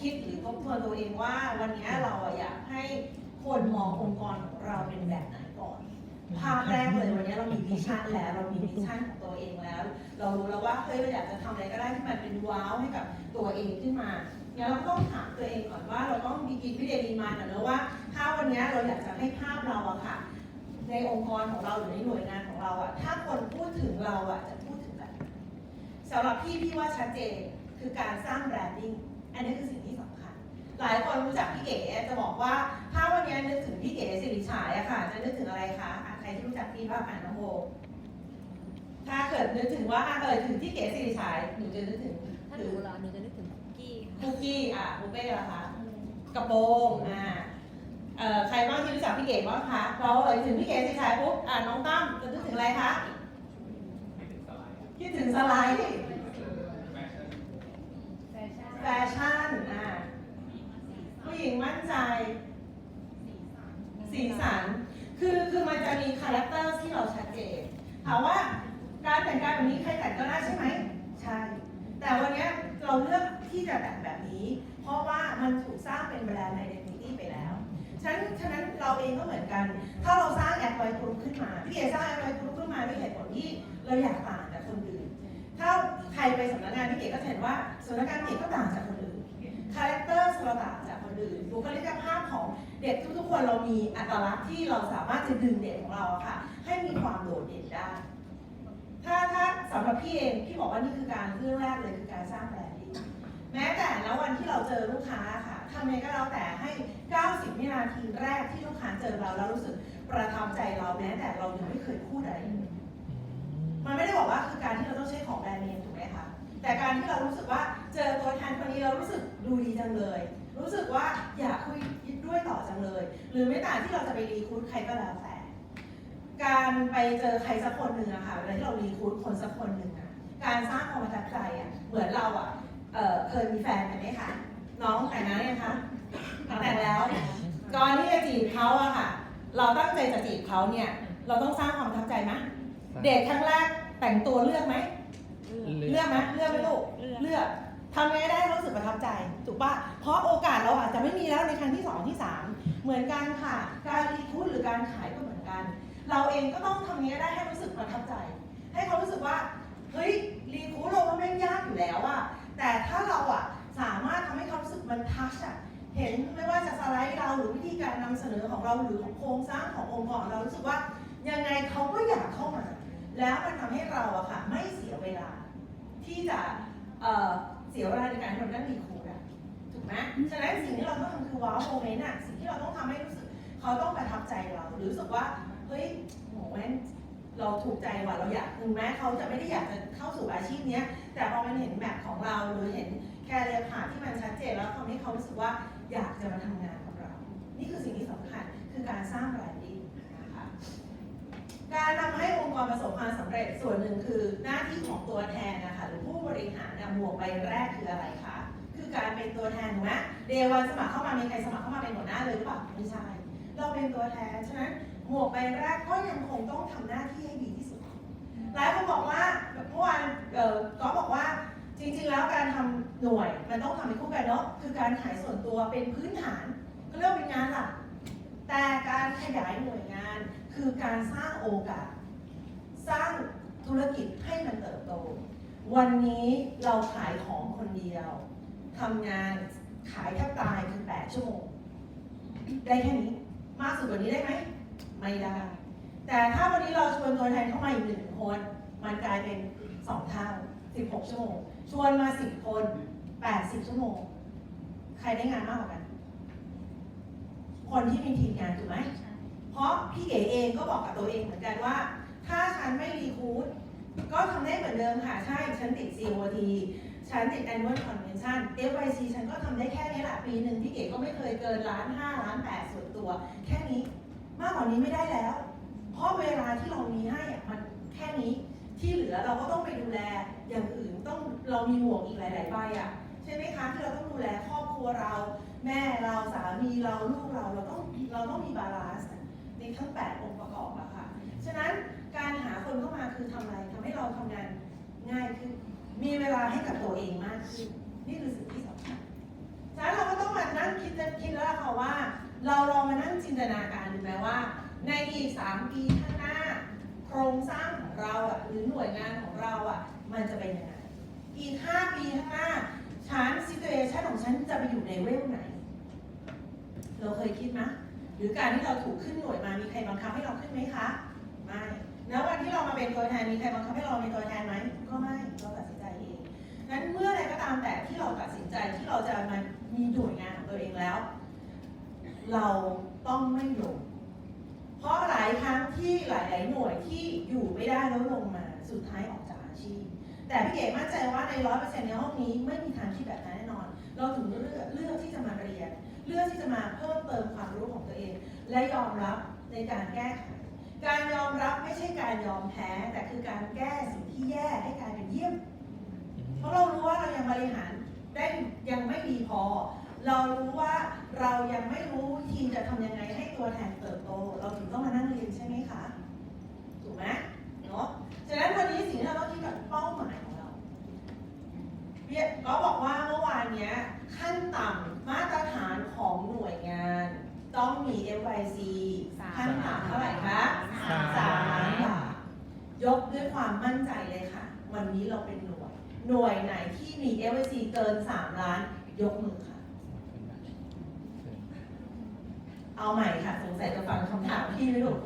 คิดหรือทบทวนตัวเองว่า วันนี้เราอะอยากให้คนมององค์กรของเราเป็นแบบไหนก่อน ภาพแรกเลยวันนี้เรามีวิชั่นแล้วเรามีวิชั่นของตัวเองแล้ว เรารู้แล้วว่าเฮ้ยเราอยากจะทำอะไรก็ได้ที่มันเป็นว้าวให้กับตัวเองขึ้นมางั้นเราก็ต้องถามตัวเองก่อนว่าเราต้องมีกินวิเดลีมานก่อนนะว่า ถ้าวันนี้เราอยากจะให้ภาพเราอะค่ะ ในองค์กรของเราหรือในหน่วยงานของเราอะถ้าคนพูดถึงเราอะจะพูดถึงแบบไหนสำหรับพี่พี่ว่าชัดเจนคือการสร้างแบรนดิ้ง อันนี้คือสิ่งที่สำคัญ หลายคนรู้จักพี่เก๋จะบอกว่าถ้าวันนี้นึกถึงพี่เก๋สิริฉายอะค่ะ จะนึกถึงอะไรคะอะใครที่รู้จักพี่บ้างอ่านน้องโบถ้าเกิดนึกถึงว่าอะเออถึงพี่เก๋สิริฉายหนูจะนึกถึงถ้าหนูเหรอหนูจะนึกถึงคุกกี้ค่ะคุกกี้อะบุฟเป้ละคะกระโปรงอ่าเอ่อใครบ้างที่รู้จักพี่เก๋บ้างคะเราเอ่ยถึงพี่เก๋สิริฉายปุ๊บอะน้องตั้มจะนึกถึงอะไรคะคิดถึงสไลด์ แฟชั่นอะผู้หญิงมั่นใจ สีสัน คือคือมันจะมีคาแรคเตอร์ที่เราชัดเจนถามว่าการแต่งกายแบบนี้ใครแต่งก็ได้ใช่ไหมใช่ แต่วันนี้เราเลือกที่จะแต่งแบบนี้ เพราะว่ามันถูกสร้างเป็นแบรนด์ identity ไปแล้วฉะนั้นฉะนั้นเราเองก็เหมือนกัน ถ้าเราสร้างแอปไวกรุ๊ปขึ้นมา พี่เอสร้างแอปไวกรุ๊ปขึ้นมาด้วยเหตุผลที่เราอยากตา ถ้าใครไปสำนักงานพี่เก๋ก็เห็นว่าสำนักงานพี่เก๋ก็ต่างจากคนอื่น คาแรคเตอร์เราต่างจากคนอื่นบุคลิกภาพของเด็กทุกๆคนเรามีอัตลักษณ์ที่เราสามารถจะดึงเด็กของเราอะค่ะ ให้มีความโดดเด่นได้ ถ้าถ้าสำหรับพี่เองพี่บอกว่านี่คือการเรื่องแรกเลยคือการสร้างแบรนดิ้งแม้แต่แล้ววันที่เราเจอลูกค้าค่ะทำยังไงก็แล้วแต่ให้ 90วินาทีแรกที่ลูกค้าเจอเราแล้วรู้สึกประทับใจเราแม้แต่เรายังไม่เคยพูดอะไรเลย มันไม่ได้บอกว่าคือการที่เราต้องใช้ของแบรนด์เนมถูกไหมคะแต่การที่เรารู้สึกว่าเจอตัวแทนคนนี้เรารู้สึกดูดีจังเลย รู้สึกว่าอยากคุยด้วยต่อจังเลย หรือแม้แต่างที่เราจะไปรีคูดใครก็แล้วแต่การไปเจอใครสักคนหนึ่งอะค่ะเวลาที่เรารีคูดคนสักคนหนึ่งอะการสร้างความประทับใจอะเหมือนเราอะเออเคยมีแฟนกันไหมคะน้องแต่งงานยังคะแต่งแล้วก่อนที่จะจีบเขาอะค่ะ เราตั้งใจจะจีบเขาเนี่ย เราต้องสร้างความประทับใจไหม เดทครั้งแรกแต่งตัวเลือกไหม เลือกไหมเลือกไหมลูก เลือกเลือกทำยังไงได้ให้รู้สึกประทับใจ ถูกปะเพราะโอกาสเราอาจจะไม่มีแล้วในครั้งที่สองที่สามเหมือนกันค่ะ การรีคูดหรือการขายก็เหมือนกัน เราเองก็ต้องทำยังไงได้ให้รู้สึกประทับใจ ให้เขารู้สึกว่า เฮ้ย รีคูดเราว่าแม่งยากอยู่แล้วอะแต่ถ้าเราอะสามารถทำให้เขารู้สึกมันทัชอะเห็นไม่ว่าจะสไลด์เราหรือวิธีการนำเสนอของเราหรือของโครงสร้างขององค์กรเรารู้สึกว่ายังไงเขาก็อยากเข้ามา แล้วมันทำให้เราอะค่ะไม่เสียเวลา ที่จะเอ่อเสียเวลาในการทำนั่นรีคูดอะถูกไหมฉะนั้นสิ่งที่เราต้องทำคือว้าวโมเมนต์อะสิ่งที่เราต้องทำให้รู้สึก เขาต้องประทับใจเราหรือรู้สึกว่าเฮ้ยโหแม่งเราถูกใจว่ะเราอยากถึงแม้เขาจะไม่ได้อยากจะเข้าสู่อาชีพเนี้ยแต่พอมันเห็นแมปของเราหรือเห็นแคเรียผ่านที่มันชัดเจนแล้วทำให้เขารู้สึกว่าอยากจะมาทำงานกับเรา นี่คือสิ่งที่สำคัญคือการสร้างแบรนดิ้งนะคะการทำให้องค์ก รประสบความสำเร็จส่วนหนึ่งคือหน้าที่ของตัวแทนนะคะหรือผู้บริหารหมวกใบแรกคืออะไรคะคือการเป็นตัวแทนถูกไหมเดวันสมัครเข้ามามีใครสมัครเข้ามาเป็นหัวหน้าเลยหรือเปล่าไม่ใช่เราเป็นตัวแทนฉะนั้นหมวกใบแรกก็ยังคงต้องทำหน้าที่ให้ดีที่สุดหลายคนบอกว่าเมื่อวานเอ่อก็บอกว่าจริงๆแล้วการทำหน่วยมันต้องทำเป็นคู่กันเนาะคือการขายส่วนตัวเป็นพื้นฐานก็เรียกเป็นงานหลักแต่การขยายหน่วยงานคือการสร้างโอกาส สร้างธุรกิจให้มันเติบโต วันนี้เราขายของคนเดียวทำงานขายแทบตายคือ8ชั่วโมง ได้แค่นี้ มากสุดกว่านี้ได้ไหม ไม่ได้ แต่ถ้าวันนี้เราชวนตัวแทนเข้ามาอีกหนึ่งคน มันกลายเป็นสองเท่า16ชั่วโมง ชวนมา10คน80ชั่วโมง ใครได้งานมากกว่ากัน คนที่มีทีมงานถูกไหม เพราะพี่เก๋เองก็บอกกับตัวเองเหมือนกันว่า ถ้าฉันไม่รีคูดก็ทำได้เหมือนเดิมค่ะ ใช่ ฉันติด COT ฉันติด Annual Convention FYC ฉันก็ทำได้แค่นี้แหละ ปีหนึ่งพี่เก๋ก็ไม่เคยเกินล้านห้าล้านแปดส่วนตัว แค่นี้ มากกว่านี้ไม่ได้แล้ว เพราะเวลาที่เรามีให้อะมันแค่นี้ ที่เหลือเราก็ต้องไปดูแล อย่างอื่นต้องเรามีหมวกอีกหลาย ๆ ใบอะใช่ไหมคะที่เราต้องดูแลครอบครัวเรา แม่เราสามีเราลูกเราเราต้องเราต้องมีบาลานซ์ในทั้ง 8 องค์ประกอบอะค่ะ ฉะนั้น การหาคนเข้ามาคือทำอะไรทำให้เราทำงานง่ายขึ้น มีเวลาให้กับตัวเองมากขึ้น นี่คือสิ่งที่สำคัญฉะนั้นค่ะว่า เราลองมานั่งจินตนาการดูไหมว่า ในอีก3ปีข้างหน้า โครงสร้างของเราอะหรือหน่วยงานของเราอะมันจะเป็นยังไง อีก5ปีข้างหน้าฉันซิ t u เ t ชันของฉันจะไปอยู่ในเวลไหน เราเคยคิดไหมหรือการที่เราถูกขึ้นหน่วยมามีใครบังคับให้เราขึ้นไหมคะ ไม่ แล้ววันที่เรามาเป็นตัวแทนมีใครบังคับให้เราเป็นตัวแทนไหมก็ไม่เราตัดสินใจเองนั้นเมื่อใดก็ตามแต่ที่เราตัดสินใจที่เราจะมามีหน่วยงานของตัวเองแล้ว เราต้องไม่ลงเพราะหลายครั้งที่หลาย ๆ หน่วยที่อยู่ไม่ได้แล้วลงมาสุดท้ายออกจากอาชีพ แต่พี่เก๋มั่นใจว่าในร้อยเปอร์เซ็นต์ในห้องนี้ไม่มีทางคิดแบบนั้นแน่นอน เราถึงเลือกเลือกที่จะมาเรียน เลือกที่จะมาเพิ่มเติมความรู้ของตัวเอง และยอมรับในการแก้ไข การยอมรับไม่ใช่การยอมแพ้แต่คือการแก้สิ่งที่แย่ให้กลายเป็นเยี่ยม เพราะเรารู้ว่าเรายังบริหารได้ยังไม่ดีพอ เรารู้ว่าเรายังไม่รู้วิธีจะทำยังไงให้ตัวแทนเติบโต เราถึงต้องมานั่งเรียนใช่ไหมคะ ถูกไหมเนาะฉะนั้นวันนี้สิ่งที่เราต้องคิดกับเป้าหมายของเราเรียกก็บอกว่าเมื่อวานเนี้ยขั้นต่ำมาตรฐานของหน่วยงาน ต้องมี FYC ขั้นต่ำเท่าไหร่คะสามสามล้านบาทยกด้วยความมั่นใจเลยค่ะ วันนี้เราเป็นหน่วย หน่วยไหนที่มี FYC เกิน 3 ล้าน ยกมือค่ะ เอาใหม่ค่ะ สงสัยจะฟังคำถามพี่ไม่ถูก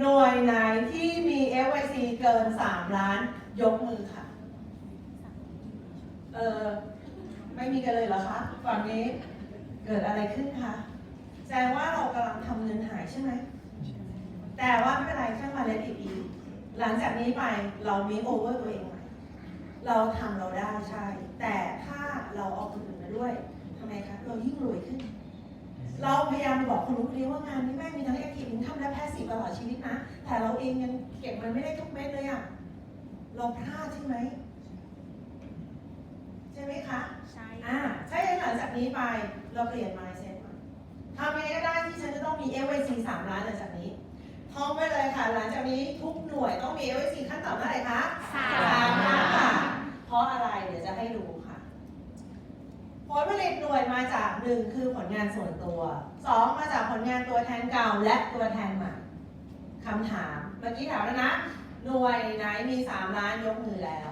หน่วยไหนที่มี FYC เกิน 3 ล้าน ยกมือค่ะ เออไม่มีกันเลยเหรอคะ ฝั่งนี้เกิดอะไรขึ้นคะ แสดงว่าเรากำลังทำเงินหายใช่ไหม แต่ว่าไม่เป็นไรช่างมาเลติดีหลังจากนี้ไปเรามีโอเวอร์ตัวเองใหม่เราทำเราได้ใช่ แต่ถ้าเราเอาคนอื่นมาด้วยทำไมคะเรายิ่งรวยขึ้น เราพยายามบอกคนรู้คนนี้ว่างานนี้แม่งมีทั้งแอคทีฟทำได้แพสซีฟตลอดชีวิตนะ แต่เราเองยังเก็บมันไม่ได้ทุกเม็ดเลยอะเราพลาดใช่ไหมใช่ไหมคะ ใช่อ่าใช่หลังจากนี้ไปเราเปลี่ยน mindset ใหม่ ทำยังไงก็ได้ที่ฉันจะต้องมี FYC 3 ล้านหลังจากนี้ท่องไว้เลยค่ะ หลังจากนี้ทุกหน่วยต้องมี FYC ขั้นต่ำเท่าไหร่คะสามล้านบาทเพราะอะไรเดี๋ยวจะให้ดูค่ะ ผลผลิตหน่วยมาจากหนึ่งคือผลงานส่วนตัวสองมาจากผลงานตัวแทนเก่าและตัวแทนใหม่คำถามเมื่อกี้ถามแล้วนะ หน่วยไหนมี 3 ล้านยกมือแล้ว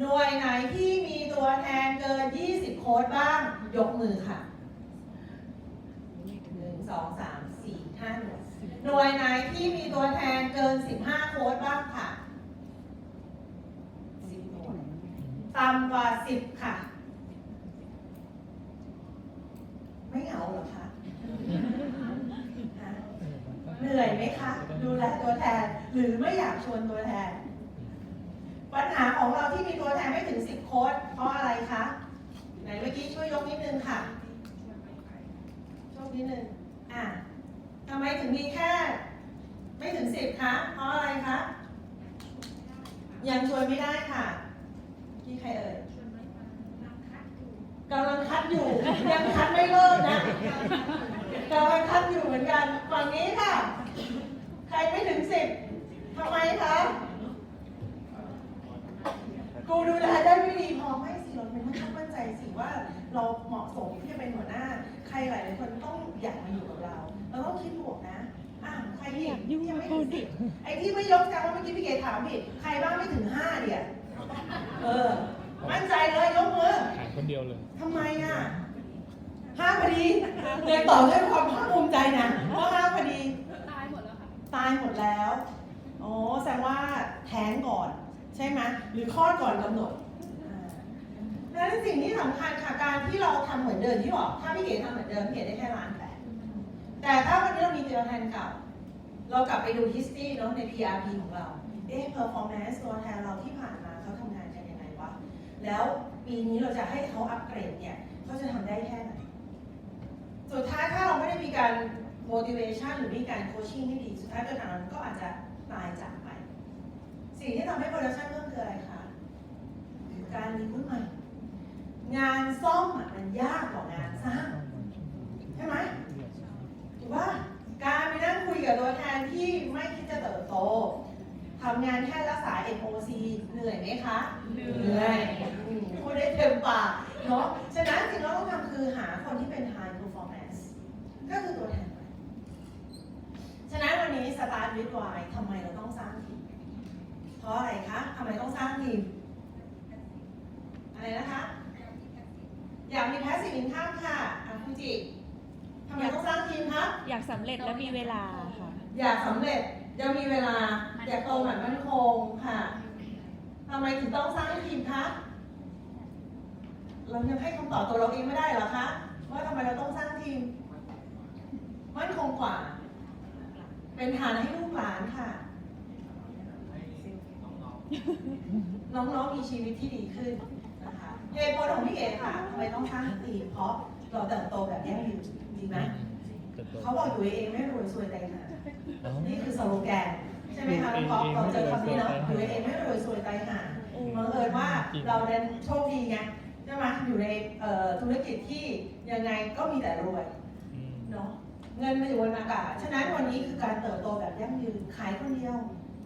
หน่วยไหนที่มีตัวแทนเกิน 20 โค้ดบ้างยกมือค่ะ 2 3 4 5หน่วยหน่วยไหนที่มีตัวแทนเกิน 15 โค้ดบ้างค่ะ10หน่วยต่ำกว่า 10 ค่ะ ไม่เหงาเหรอคะฮะเหนื่อยไหมคะ ดูแลตัวแทนหรือไม่อยากชวนตัวแทน ปัญหาของเราที่มีตัวแทนไม่ถึง 10 โค้ดเพราะอะไรคะไหนเมื่อกี้ช่วยยกนิดนึงค่ะโชคนิดนึง อะทำไมถึงมีแค่ ไม่ถึง10คะเพราะอะไรคะยังชวนไม่ได้ค่ะพี่ใครเอ่ยกำลังคัดอยู่ยังคัดไม่เลิกนะกำลังคัดอยู่เหมือนกันฝั่งนี้ค่ะ ใครไม่ถึง10ทำไมคะกูดูแลได้ไม่ดีพอไม่สิ เราเป็นต้องมั่นใจสิว่าเราเหมาะสมที่จะเป็นหัวหน้า ใครหลายๆคนต้องอยากมาอยู่กับเรา เราต้องคิดบวกนะอะใครอีกที่ยังไม่ถึงสิบไอ้ที่ไม่ยกจังว่าเมื่อกี้พี่เกดถามผิดใครบ้างไม่ถึงห้าเดียเออ มั่นใจเลยยกมือขายคนเดียวเลยทำไมอะห้าพอดีเลยตอบด้วยความภาคภูมิใจนะเพราะห้าพอดี ตายหมดแล้วค่ะ ตายหมดแล้ว โอ้แสดงว่าแท้งก่อน ใช่ไหมหรือคลอดก่อนกำหนดอ่า ดังนั้นสิ่งที่สำคัญค่ะการที่เราทำเหมือนเดิมที่บอกถ้าพี่เก๋ทำเหมือนเดิมพี่เก๋ได้แค่ล้านแปดแต่ถ้าวันนี้เรามีตัวแทนเก่า เรากลับไปดู history เนาะใน PRP ของเราเอ๊ะ performance ตัวแทนเราที่ผ่านมาเขาทำงานกันยังไงวะแล้วปีนี้เราจะให้เขาอัปเกรดเนี่ยเขาจะทำได้แค่ไหนสุดท้ายถ้าเราไม่ได้มีการ motivation หรือมีการ coaching ที่ดี สุดท้ายตัวหนังนั้นก็อาจจะตายจากไป สิ่งที่ทำให้ production เพิ่มคืออะไรคะคือการมีหุ้นใหม่ งานซ่อมอะมันยากกว่างานสร้างใช่ไหมถูกป่ะการไปนั่งคุยกับตัวแทนที่ไม่คิดจะเติบโตทำงานแค่รักษา MOC เหนื่อยไหมคะ เหนื่เหนื่ออยยอืมพูดได้เต็มปากเนาะฉะนั้นสิ่งที่เราต้องทำคือหาคนที่เป็น high performance ก็ก็คือตัวแทนไปฉะนั้นวันนี้สตาร์ทวิดวายทำไมเราต้องสร้างทีม เพราะอะไรคะทำไมต้องสร้างทีม อะไรนะคะ อยากมีแพสซีฟอินคัมค่ะอะคุณจิทำไมต้องสร้างทีมคะอยากสำเร็จและมีเวลาค่ะ อยากสำเร็จยังมีเวลา อยากโตแบบมั่นคงค่ะทำไมถึงต้องสร้างทีมคะเรายังให้คำตอบตัวเราเองไม่ได้เหรอคะว่าทำไมเราต้องสร้างทีม มั่นคงกว่า เป็นฐานให้ลูกหลานค่ะ น้องๆมีชีวิตที่ดีขึ้นนะคะ เหตุผลของพี่เอ๋ค่ะทำไมต้องสร้างทีมเพราะเราเติบโตแบบยั่งยืนจริงไหมเขาบอกอยู่เองไม่รวยซวยใจหานี่คือสโลแกนใช่ไหมคะน้องก๊อฟเราเจอคำนี้เนาะอยู่เองไม่รวยซวยใจหาบังเอิญว่าเราเดินโชคดีไงใช่ไหมอยู่ในเอ่อธุรกิจที่ยังไงก็มีแต่รวยเนาะเงินมันอยู่บนอากาศฉะนั้นวันนี้คือการเติบโตแบบยั่งยืนขายคนเดียว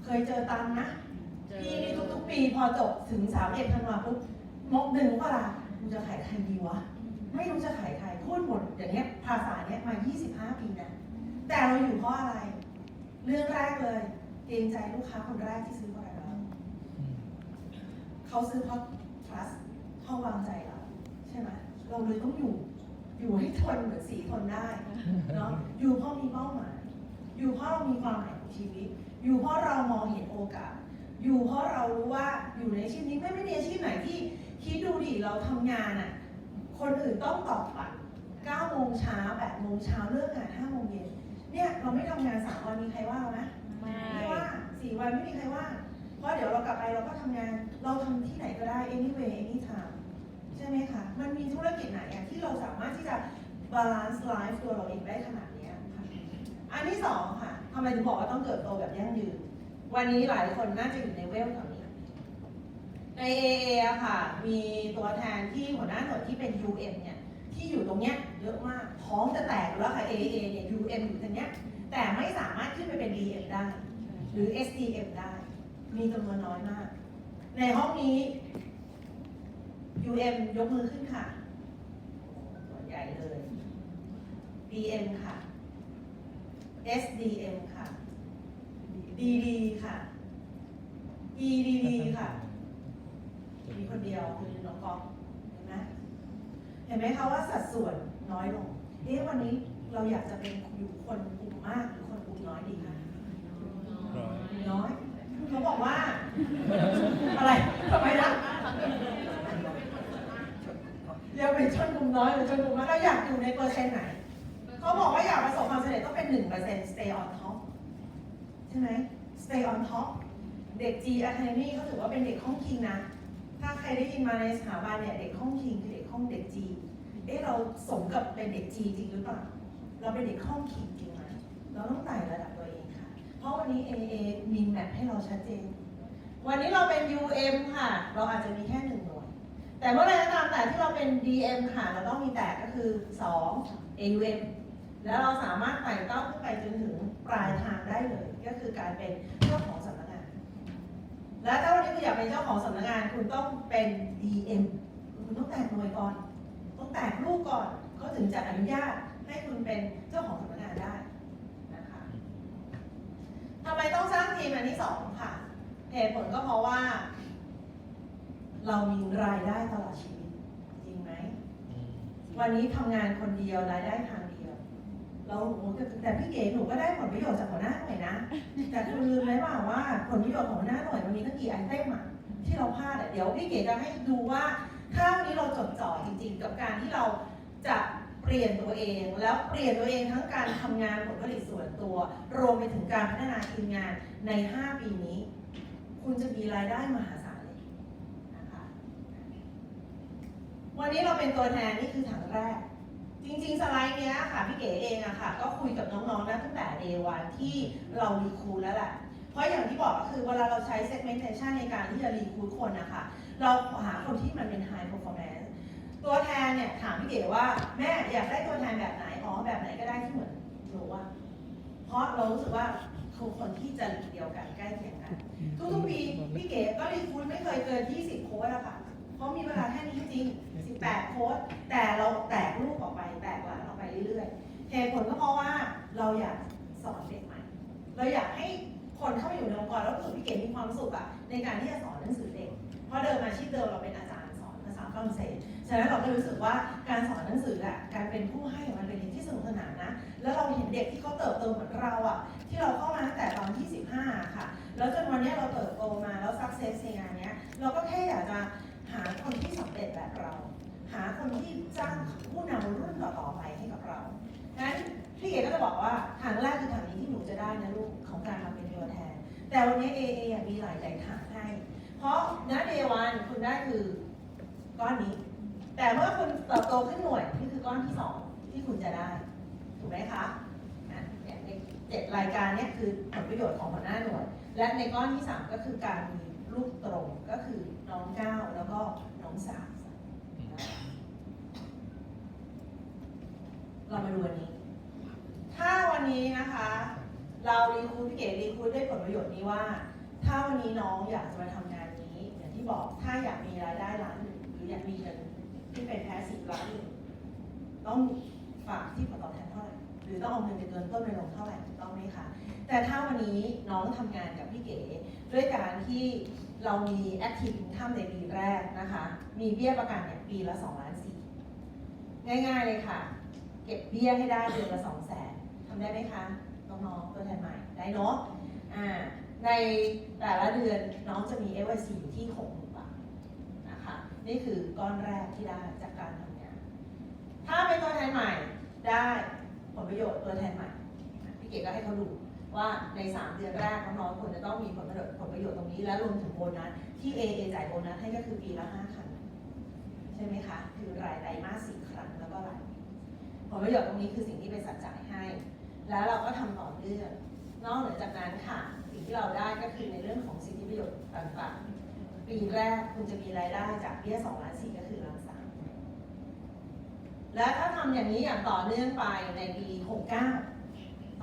เคยเจอตังค์นะพี่นี่ทุกๆ ปีพอจบถึง3ามเอ็ดธันวาปุ๊บ มกหนึ่งก็ลามึงจะขายใครดีวะ ไม่รู้จะขายใครพูดหมดอย่างเงี้ยภาษาเนี้ยมา 25 ปีนะ แต่เราอยู่เพราะอะไร เรื่องแรกเลยเกรงใจลูกค้าคนแรกที่ซื้อกับเราเขาซื้อเพราะ trust เขาวางใจเราใช่ไหมเราเลยต้องอยู่ อยู่ให้ทนเหมือนสีทนได้เนาะอยู่เพราะมีเป้าหมาย อยู่เพราะเรามีความหมายของชีวิต อยู่เพราะเรามองเห็นโอกาส อยู่เพราะเรารู้ว่าอยู่ในอาชีพนี้ไม่ไม่มีอาชีพไหนที่ คิดดูดิเราทำงานอะ คนอื่นต้องตอบบัตร9โมงเช้า8โมงเช้าเลิกงาน5โมงเย็นเนี่ยเราไม่ทำงาน3วันมีใครว่าเราไหมไม่ไม่ว่าสี่วันไม่มีใครว่า เพราะเดี๋ยวเรากลับไปเราก็ทำงาน เราทำที่ไหนก็ได้ anyway anytime ใช่ไหมคะ มันมีธุรกิจไหนอะที่เราสามารถที่จะ balance life ตัวเราเองได้ขนาดเนี้ยค่ะ อันที่สองค่ะทำไมถึงบอกว่าต้องเติบโตแบบยั่งยืน วันนี้หลายคนน่าจะอยู่ในเวลแถวนี้ ใน AA อะค่ะ มีตัวแทนที่หัวหน้าหน่วยที่เป็น UM เนี่ยที่อยู่ตรงเนี้ยเยอะมากท้องจะแตกแล้วค่ะ AA เนี่ย UM อยู่ตรงเนี้ยแต่ไม่สามารถขึ้นไปเป็น DM ได้ หรือ SDM ได้ มีจำนวนน้อยมาก ในห้องนี้ UM ยกมือขึ้นค่ะตัวใหญ่เลย DM ค่ะ SDM ค่ะ DD ค่ะ EDD ค่ะ มีคนเดียวคือน้องก๊อฟเห็นไหมเห็นไหมคะว่าสัดส่วนน้อยลงเอ๊ะวันนี้เราอยากจะเป็นอยู่คนกลุ่มมากหรือคนกลุ่มน้อยดีคะน้อยเขาบอกว่า อะไรทำไมนะเรียกเป็นชนกลุ่มน้อยหรือชนกลุ่มมากเราอยากอยู่ในเปอร์เซ็นต์ไหนเขาบอกว่าอยากประสบความสำเร็จต้องเป็นหนึ่งเปอร์เซ็นต์ stay on top ใช่ไหม stay on top เด็ก G Academy เขาถือว่าเป็นเด็กห้องคิงนะ ถ้าใครได้ยินมาในสถาบันเนี่ยเด็กห้องคิงคือเด็กห้องเด็ก G เอ๊ะเราสมกับเป็นเด็ก G จริงหรือเปล่า เราเป็นเด็กห้องคิงจริงไหมเราต้องไต่ระดับตัวเองค่ะ เพราะวันนี้ AA มีแมปให้เราชัดเจน วันนี้เราเป็น UM ค่ะ เราอาจจะมีแค่หนึ่งหน่วย แต่เมื่อไรก็ตามแต่ที่เราเป็น DM ค่ะ เราต้องมีแต่ก็คือ2 AUM แล้วเราสามารถไต่เต้าขึ้นไปจนถึงปลายทางได้เลย ก็คือการเป็นเจ้าของสำนักงาน และถ้าวันนี้คุณอยากเป็นเจ้าของสำนักงานคุณต้องเป็น DM คุณต้องแตกหน่วยก่อน ต้องแตกลูกก่อนเขาถึงจะอนุญาตให้คุณเป็นเจ้าของสำนักงานได้นะคะทำไมต้องสร้างทีมอันที่สองค่ะเหตุผลก็เพราะว่า เรามีรายได้ตลอดชีวิต จริงไหมวันนี้ทำงานคนเดียวรายได้ทาง เดียวเราแต่พี่เก๋หนูก็ได้ผลประโยชน์จากหัวหน้าหน่วยนะ แต่คุณลืมไหมว่าว่าผลประโยชน์ของหัวหน้าหน่วยมันมีตั้งกี่ไอเทมอะที่เราพลาดอะเดี๋ยวพี่เก๋จะให้ดูว่าถ้าวันนี้เราจดจ่อจริง ๆ กับการที่เราจะเปลี่ยนตัวเอง แล้วเปลี่ยนตัวเองทั้งการทำงานผลผลิตส่วนตัว รวมไปถึงการพัฒนาทีมงานใน 5 ปีนี้ คุณจะมีรายได้มหาศาลเลยนะคะวันนี้เราเป็นตัวแทนนี่คือถังแรก จริงๆ สไลด์เนี้ยค่ะพี่เก๋เองอะค่ะ ก็คุยกับน้องๆนะตั้งแต่ day one ที่เรารีคูดแล้วแหละ เพราะอย่างที่บอกก็คือเวลาเราใช้ segmentation ในการที่จะรีคูดคนนะคะเราหาคนที่มันเป็น high performance ตัวแทนเนี่ยถามพี่เก๋ว่าแม่อยากได้ตัวแทนแบบไหนอ๋อแบบไหนก็ได้ที่เหมือนหนูอะเพราะเรารู้สึกว่าคือคนที่จะเดียวกันใกล้เคียงกันทุกๆปีพี่เก๋ก็รีคูดไม่เคยเกิน 20 โค้ดอะค่ะ เพราะมีเวลาแค่นี้จริง 18 โค้ด แต่เราแตกลูกออกไป แตกหลานออกไปเรื่อยๆ เหตุผลก็เพราะว่าเราอยากสอนเด็กใหม่ เราอยากให้คนเข้ามาอยู่ในองค์กรแล้วรู้สึกพี่เก๋มีความสุขอะในการที่จะสอนหนังสือเด็ก เพราะเดิมอาชีพเดิมเราเป็นอาจารย์สอนภาษาฝรั่งเศส ฉะนั้นเราก็รู้สึกว่าการสอนหนังสืออะการเป็นผู้ให้มันเป็นสิ่งที่สนุกสนานนะ แล้วเราเห็นเด็กที่เขาเติบโตเหมือนเราอะที่เราเข้ามาตั้งแต่ตอนที่ 15 ค่ะ แล้วจนวันนี้เราเติบโตมาแล้วสักเซสในงานเนี้ย เราก็แค่อยากจะ หาคนที่สำเร็จแบบเรา หาคนที่จ้างผู้นำรุ่นต่อๆไปให้กับเรางั้นพี่เก๋ก็จะบอกว่าทางแรกคือทางนี้ที่หนูจะได้นะลูกของการมาเป็นตัวแทน แต่วันนี้เอเอมีหลายหลายทางให้ เพราะณเดวันคุณได้คือก้อนนี้ แต่เมื่อคุณเติบโตขึ้นหน่วยนี่คือก้อนที่สองที่คุณจะได้ ถูกไหมคะอะเจ็ดรายการนี่คือผลประโยชน์ของหัวหน้าหน่วย และในก้อนที่สามก็คือการมีลูกตรงก็คือ น้องเก้าแล้วก็น้องสามเรามาดูวันนี้ ถ้าวันนี้นะคะ เรารีคูดพี่เก๋รีคูดด้ผลประโยชน์นี้ว่า ถ้าวันนี้น้องอยากจะมาทำงานนี้อย่างที่บอกถ้าอยากมีรายได้ล้านหนึ่งหรืออยากมีเงินที่เป็นแพสซีฟล้านหนึ่งต้องฝากที่ผลตอบแทนเท่าไหร่หรือต้องเอาเงินไปเกินต้นไปลงเท่าไหร่ต้องไหมคะแต่ถ้าวันนี้น้องทำงานกับพี่เก๋ด้วยการที่ เรามี active income ในปีแรกนะคะ มีเบี้ยประกันเนี่ยปีละ2ล้านสี่ง่ายๆเลยค่ะ เก็บเบี้ยให้ได้เดือนละ2แสนทำได้ไหมคะน้องๆตัวแทนใหม่ได้เนาะอ่าในแต่ละเดือนน้องจะมี f y c อยู่ที่6 0 0 0บาทนะคะ นี่คือก้อนแรกที่ได้จากการทำงาน ถ้าเป็นตัวแทนใหม่ได้ผลประโยชน์ตัวแทนใหม่พี่เก๋ก็ให้เขาดู ว่าใน 3 เดือนแรกน้องๆควรจะต้องมีผลประโยชน์ผลประโยชน์ตรงนี้และรวมถึงโบนัสที่ AA จ่ายโบนัสให้ก็คือปีละ 5 ครั้งใช่ไหมคะ คือรายไตรมาสสี่ครั้งแล้วก็รายผลประโยชน์ตรงนี้คือสิ่งที่บริษัทจ่ายให้ แล้วเราก็ทำต่อเนื่องนอกเหนือจากนั้นค่ะ สิ่งที่เราได้ก็คือในเรื่องของสิทธิประโยชน์ต่างๆ ปีแรกคุณจะมีรายได้จากเบี้ย2ล้านสี่ก็คือล้านสามและถ้าทำอย่างนี้อย่างต่อเนื่องไปในปี69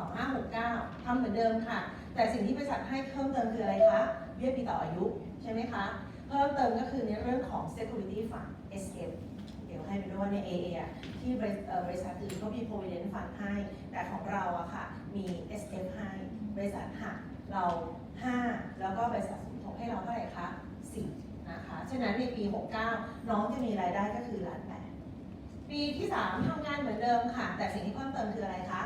2569ทำเหมือนเดิมค่ะ แต่สิ่งที่บริษัทให้เพิ่มเติมคืออะไรคะเบี้ยปีต่ออายุใช่ไหมคะ เพิ่มเติมก็คือในเรื่องของ security fund SF เดี๋ยวให้ไปด้วยว่าใน AA อะที่บริษัทอื่นเขามี provident fund ให้ แต่ของเราอะค่ะมี SF ให้บริษัทหักเรา 5 แล้วก็บริษัทสมทบให้เราเท่าไหร่คะ4นะคะฉะนั้นในปี 69 น้องจะมีรายได้ก็คือล้านแปดปีที่ 3ทำงานเหมือนเดิมค่ะ แต่สิ่งที่เพิ่มเติมคืออะไรคะ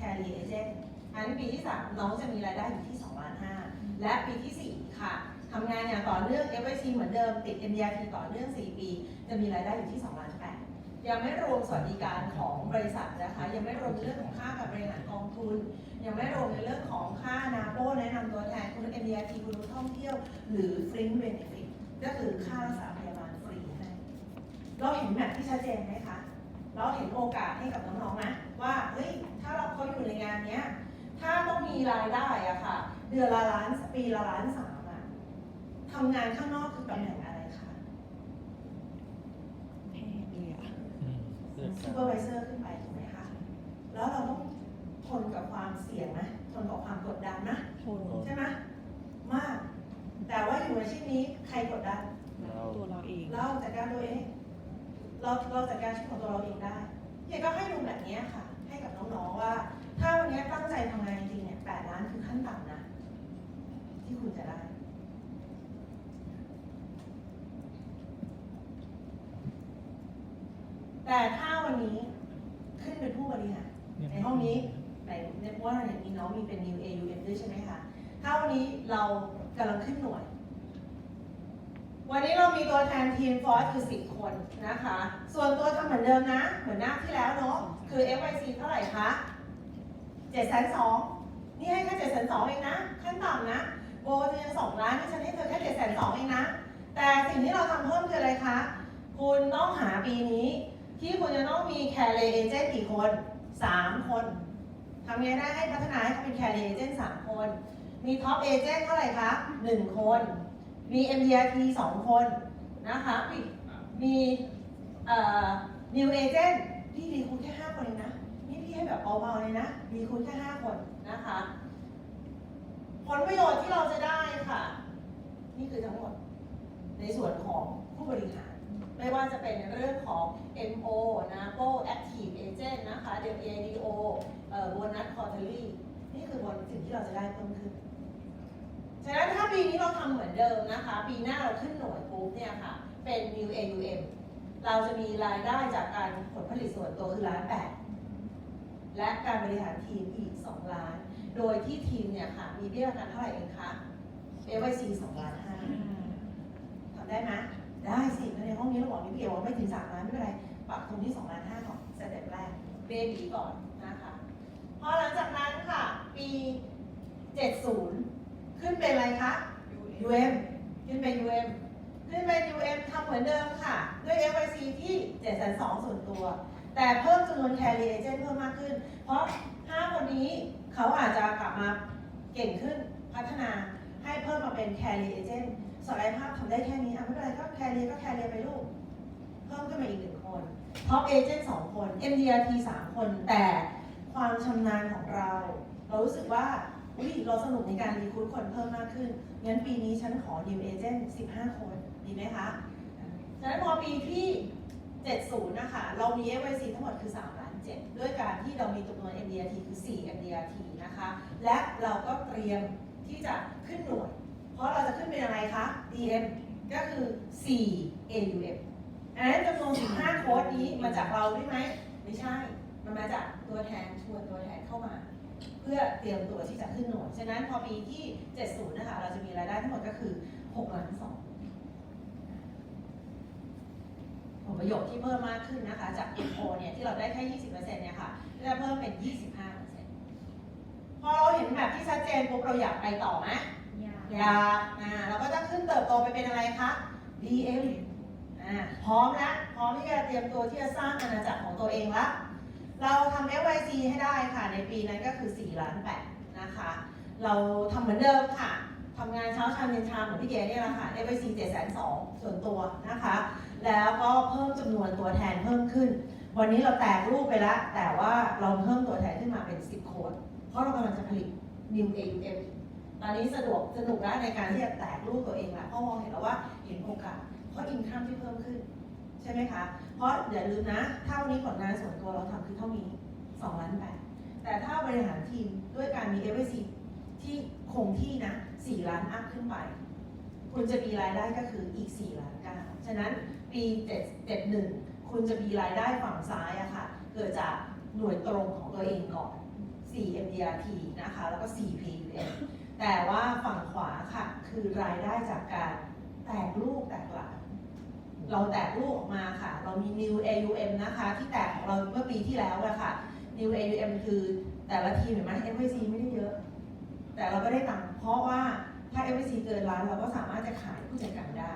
carry agent อันนปีที่ 3 น้องจะมีรายได้อยู่ที่2ล้าน5และปีที่ 4 ค่ะทำงานอย่างต่อเนื่อง FIC เหมือนเดิมติด MDRT ต่อเนื่อง 4 ปี จะมีรายได้อยู่ที่2ล้าน8ยังไม่รวมสวัสดิการของบริษัทนะคะ ยังไม่รวมเรื่องของค่าการบริหารกองทุน ยังไม่รวมในเรื่องของค่านาโบแนะนำตัวแทนคุณ MDRT คุณท่องเที่ยว หรือ Fringe Benefit ก็คือค่ารักษาพยาบาลฟรีให้เราเห็นแบบที่ชัดเจนไหมคะ เราเห็นโอกาสให้กับน้องๆไหม ว่าเฮ้ยถ้าเราเขาอยู่ในงานเนี้ยถ้าต้องมีรายได้อะค่ะ เดือนละล้านปีละล้านสามอะทำงานข้างนอกคือตำแหน่งอะไรคะแพงเลยอะซูเปอร์วิเซอร์ขึ้นไปถูกไหมคะแล้วเราต้องทนกับความเสี่ยงนะทนกับความกดดันนะทนใช่ไหมมาก แต่ว่าอยู่อาชีพนี้ใครกดดันตัวเราเอง เราจัดการตัวเอง เราเราจัดการชีวิตของตัวเราเองได้เฮียก็ให้ดูแบบนี้ค่ะ ให้กับน้องๆว่า ถ้าวันนี้ตั้งใจทำงานจริงๆเนี่ยแปดล้านคือขั้นต่ำนะ ที่คุณจะได้แต่ถ้าวันนี้ขึ้นเป็นผู้บริหารในห้องนี้ในในว่าเนี่ยมีน้องมีเป็น New AUM ด้วยใช่ไหมคะ ถ้าวันนี้เรากำลังขึ้นหน่วย วันนี้เรามีตัวแทนทีมฟอร์สคือ10คนนะคะ ส่วนตัวทำเหมือนเดิมนะ เหมือนหน้าที่แล้วเนาะ คือ FYC เท่าไหร่คะ7 2 0 0 0นี่ให้แค่7 2 0 0เองนะ ขั้นต่ำนะโบจะยังสองล้านนี่ฉันให้เธอแค่7 2 0 0 0เองนะ แต่สิ่งที่เราทำเพิ่มคืออะไรคะ คุณต้องหาปีนี้ ที่คุณจะต้องมีแคร์เรเอเจนต์กี่คน 3 คนทำไงได้ให้พัฒนาให้เขาเป็นแคร์เรเอเจนต์3คน มีท็อปเอเจนต์เท่าไหร่คะ 1 คน มี MDRT 2 คนนะคะมีมีเอ่อ New Agent พี่รีคูดแค่5คนเองนะ นี่พี่ให้แบบเบาๆเลยนะรีคูดแค่5คนนะคะ ผลประโยชน์ที่เราจะได้ค่ะ นี่คือทั้งหมด ในส่วนของผู้บริหาร ไม่ว่าจะเป็นเรื่องของ MO นะ Go Active Agent นะคะ DMADO โบนัสคอร์เทอรี่นี่คือบนสิ่งที่เราจะได้เพิ่มขึ้นฉะนั้นถ้าปีนี้เราทำเหมือนเดิมนะคะ ปีหน้าเราขึ้นหน่วยปุ๊บเนี่ยค่ะ เป็น new AUM เราจะมีรายได้จากการผลผลิตส่วนตัวคือล้านแปดและการบริหารทีมอีก 2 ล้าน โดยที่ทีมเนี่ยค่ะ มีเบี้ยประกันเท่าไหร่เองคะ FYC 2ล้านห้าทำได้ไหมได้สิในห้องนี้เราบอกนี่พี่เอ๋ว่าไม่ถึง3ล้านไม่เป็นไรปรับตรงที่2ล้านห้าก่อนสเต็ปแรกเบบีก่อนนะคะพอหลังจากนั้นค่ะ ปี 70 ขึ้นเป็นอะไรคะ UM ขึ้นเป็น UM ขึ้นเป็น UM ทำเหมือนเดิมค่ะ ด้วย FYC ที่702ส่วนตัว แต่เพิ่มจำนวน carry agent เพิ่มมากขึ้น เพราะ 5 คนนี้เขาอาจจะกลับมาเก่งขึ้นพัฒนาให้เพิ่มมาเป็น carry agent สไลด์ภาพทำได้แค่นี้อะไม่เป็นไรก็ carry ก็ carry ไปลูก เพิ่มขึ้นมาอีกหนึ่งคน top agent สองคน MDRT สามคน แต่ความชำนาญของเรา เรารู้สึกว่าอุ๊ยเราสนุกในการรีคูดคนเพิ่มมากขึ้น งั้นปีนี้ฉันขอ new agent 15 คน ดีไหมคะฉะนั้นพอปีที่ 70 นะคะ เรามี FYC ทั้งหมดคือ 3 ล้าน 7 ด้วยการที่เรามีจำนวน MDRT คือ 4 MDRT นะคะ และเราก็เตรียมที่จะขึ้นหน่วย เพราะเราจะขึ้นเป็นอะไรคะ DM ก็คือ 4 AUM อันนั้นจำนวน 15 โค้ดนี้มาจากเราด้ไหม ไม่ใช่ มันมาจากตัวแทนชวนตัวแทนเข้ามาเพื่อเตรียมตัวที่จะขึ้นหน่วย ฉะนั้นพอปีที่ 70 นะคะ เราจะมีรายได้ทั้งหมดก็คือ 6 ล้าน 2ผ ลประโยชน์ที่เพิ่มมากขึ้นนะคะ จาก M4 เนี่ยที่เราได้แค่ 20%เนี่ยค่ะก็จะเพิ่มเป็น 25%พอเราเห็นแบบที่ชัดเจนปุ๊บเราอยากไปต่อไหมอยากอ่าเราก็จะขึ้นเติบโตไปเป็นอะไรคะ DM อ่าพร้อมแล้วพร้อมที่จะเตรียมตัวที่จะสร้างอาณาจักรของตัวเองละเราทำ FYC ให้ได้ค่ะ ในปีนั้นก็คือ 4 ล้าน8นะคะ เราทำเหมือนเดิมค่ะ ทำงานเช้าชามเย็นชามเหมือนพี่เก๋เนี่ยแหละค่ะ FYC 7 2 0 0 0ส่วนตัวนะคะ แล้วก็เพิ่มจำนวนตัวแทนเพิ่มขึ้น วันนี้เราแตกรูปไปแล้ว แต่ว่าเราเพิ่มตัวแทนขึ้นมาเป็น10โค้ดเพราะเรากำลังจะผลิต New AUM ตอนนี้สะดวกสนุกแล้วในการที่จะแตกรูปตัวเองละเพราะมองเห็นแล้วว่าเห็นโอกาสเพราะอินคัมที่เพิ่มขึ้น ใช่ไหมคะ เพราะอย่าลืมนะ ถ้าวันนี้ผลงานส่วนตัวเราทำคือเท่านี้2ล้านแปดแต่ถ้าบริหารทีมด้วยการมี f อ c ที่คงที่นะ 4 ล้านอัพขึ้นไป คุณจะมีรายได้ก็คืออีก 4 ล้านเก้าฉะนั้นปี7 71 คุณจะมีรายได้ฝั่งซ้ายอะค่ะ เกิดจากหน่วยตรงของตัวเองก่อน 4 MDRT นะคะ แล้วก็ 4 PUM แต่ว่าฝั่งขวาค่ะ คือรายได้จากการแตกลูกแตกหลานเราแตกลูกออกมาค่ะ เรามี New AUM นะคะ ที่แตกของเราเมื่อปีที่แล้วอะค่ะ New AUM คือแต่ละทีมเห็นไหม FVC ไม่ได้เยอะ แต่เราก็ได้ตังค์เพราะว่าถ้า FVC เกินล้านเราก็สามารถจะขายผู้จัดการได้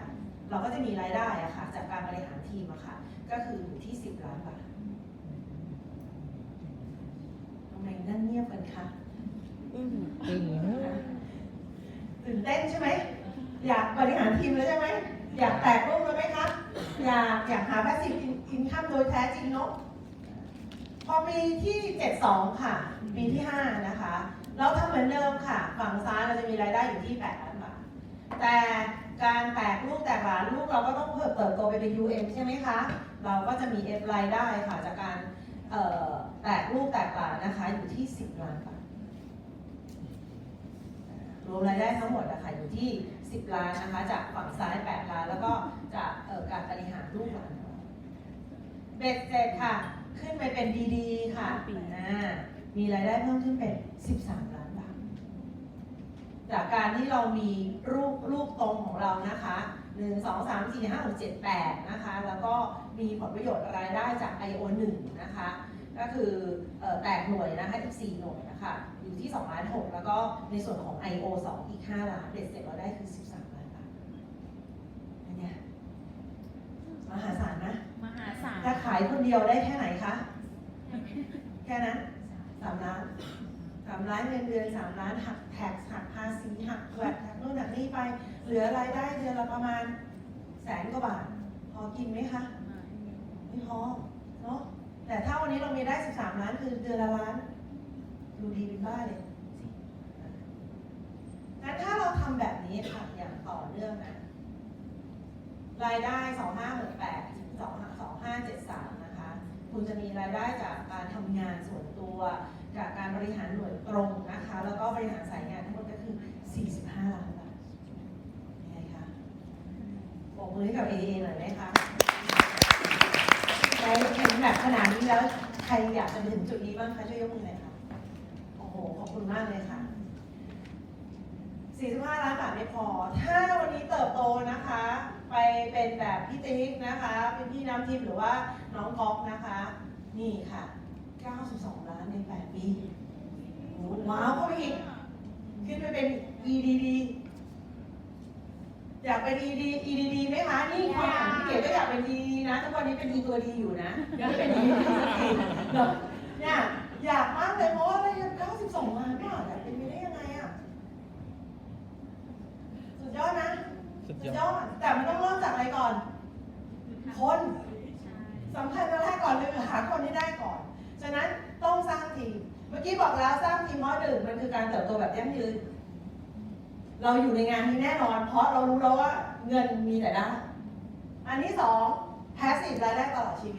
เราก็จะมีรายได้อะค่ะจากการบริหารทีมอะค่ะ ก็คืออยู่ที่ 10 ล้านบาททำไมนั่นเงียบกันคะตื่นเต้นใช่ไหม อยากบริหารทีมแล้วใช่ไหม อยากแตกลูกแล้วไหมคะ อยากอยากหาแพสซีฟอินคัมโดยแท้จริงเนาะพอปีที่ 72 ค่ะ ปีที่ 5 นะคะ เราทำเหมือนเดิมค่ะ ฝั่งซ้ายเราจะมีรายได้อยู่ที่8ล้านบาท แต่การแตกลูกแตกหลานลูกเราก็ต้องเพิ่มเติบโตไปเป็น UM ใช่ไหมคะ เราก็จะมี F รายได้ค่ะจากการเอ่อแตกลูกแตกหลานนะคะอยู่ที่ 10 ล้านบาท รวมรายได้ทั้งหมดนะคะอยู่ที่ 10 ล้านนะคะจากฝั่งซ้าย 8 ล้าน แล้วก็จากเอ่อการบริหารลูกหลานของเราเบ็ดเสร็จค่ะ ขึ้นไปเป็นดีๆค่ะอ่า มีรายได้เพิ่มขึ้นเป็น 13 ล้านบาท จากการที่เรามีรูปรูปตรงของเรานะคะ 1 2 3 4 5 6 7 8 นะคะ แล้วก็มีผลประโยชน์รายได้จาก IO 1 นะคะ ก็คือเอ่อแตกหน่วยนะคะอีก4หน่วยนะคะ อยู่ที่2ล้าน6แล้วก็ในส่วนของ IO 2 อีก 5 ล้านเบ็ดเสร็จเราได้คือ 13 ล้านบาทอันเนี้ยมหาศาลนะ มหาศาลถ้าขายคนเดียวได้แค่ไหนคะ แค่นั้น สามล้านสามล้านเงินเดือนสามล้านหักแท็กหักภาษีหักแวดหักนู่นหักนี่ไป เหลือรายได้เดือนละประมาณแสนกว่าบาท พอกินไหมคะ ไม่พอเนาะแต่ถ้าวันนี้เรามีได้ 13 ล้านคือเดือนละล้าน ดูดีเป็นบ้าเลยงั้นถ้าเราทำแบบนี้ค่ะอย่างต่อเนื่องนะ รายได้ 2568ถึง2573 นะคะ คุณจะมีรายได้จากการทำงานส่วน ตัวจากการบริหารหน่วยตรงนะคะ แล้วก็บริหารสายงานทั้งหมดก็คือ 45 ล้านบาทยังไงคะบอกมือให้กับ AA หน่อยไหมคะใครเห็นแบบขนาดนี้แล้วใครอยากจะถึงจุดนี้บ้างคะช่วยยกมือหน่อยค่ะ โอ้โห ขอบคุณมากเลยค่ะ 45 ล้านบาทไม่พอ ถ้าวันนี้เติบโตนะคะ ไปเป็นแบบพี่ติ๊กนะคะ เป็นพี่น้ำทิพย์หรือว่าน้องก๊อกนะคะ นี่ค่ะ 92 ล้านใน 8 ปีโอ้โหว้าวเข้าไปอีก ขึ้นไปเป็น EDD อยากเป็น ED EDD ไหมคะ นี่คนอ่านพี่เก๋ก็อยากเป็น EDD นะทุกวันนี้เป็น E ตัวดีอยู่นะยังไม่เป็น EDD สักทีเนอะเนี่ยอยากมากเลยเพราะว่าอะไร92 ล้านบาทอะเป็นไปได้ยังไงอะสุดยอดนะ สุดสุยดอดยอด แต่มันต้องเริ่มจากอะไรก่อน คนสำคัญมาแรกก่อนเลยคือหาคนที่ได้ก่อน ฉะนั้นต้องสร้างทีม เมื่อกี้บอกแล้วสร้างทีมเพราะหนึ่งมันคือการเติบโตแบบยั่งยืน เราอยู่ในงานนี้แน่นอน เพราะเรารู้แล้วว่าเงินมีแต่ได้ อันที่สอง passive รายได้ตลอดชีวิต